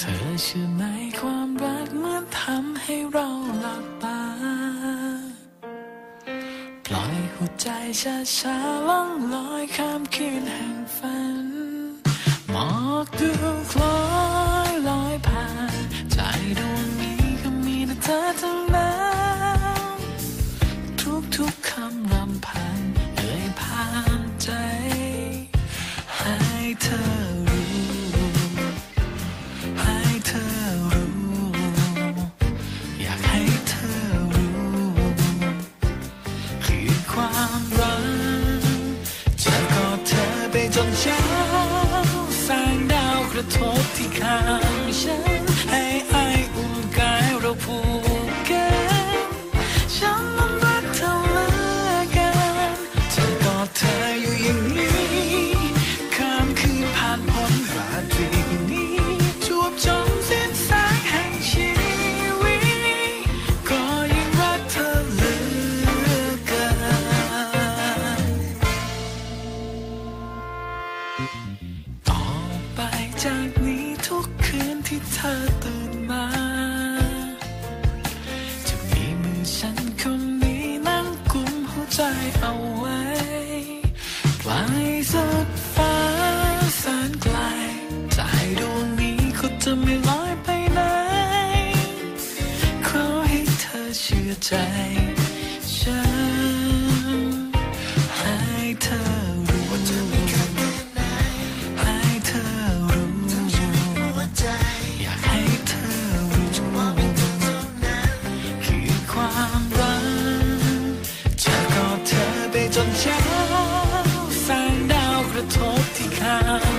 เธอเชื่อไหมความรักมันทำให้เราหลับตา ปล่อยหัวใจช้าช้าๆล่องลอยข้ามคืนแห่งฝัน หมอกดูคล้อยลอยผ่าน ใจดวงนี้ก็มีแต่เธอเท่านั้นทุกๆคำรำพันเอ่ยผ่านใจ ให้เธอ ความรักจะกอดเธอไปจนเช้าแสงดาวกระทบที่ข้างฉัน ต่อไปจากนี้ทุกคืนที่เธอตื่นมา จะมีมือฉันคนนี้นั่งกุมหัวใจเอาไว้ไกลสุดฟ้าแสนไกลใจดวงนี้ก็จะไม่ลอยไปไหนขอให้เธอเชื่อใจ บ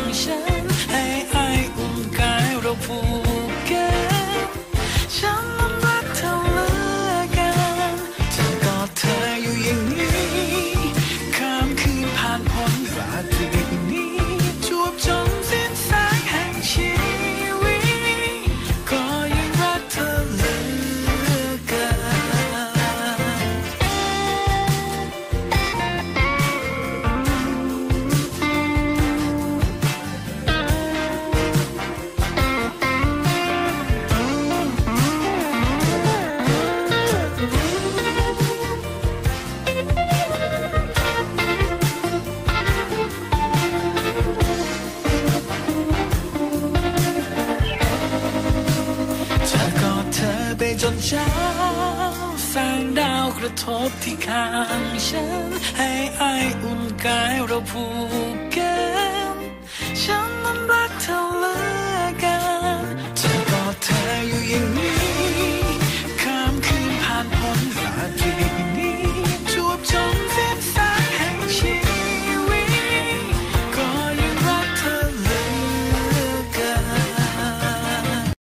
อไปจนเช้าแสงดาวกระทบที่ข้างฉัน ให้ไออุ่นกายเราผูก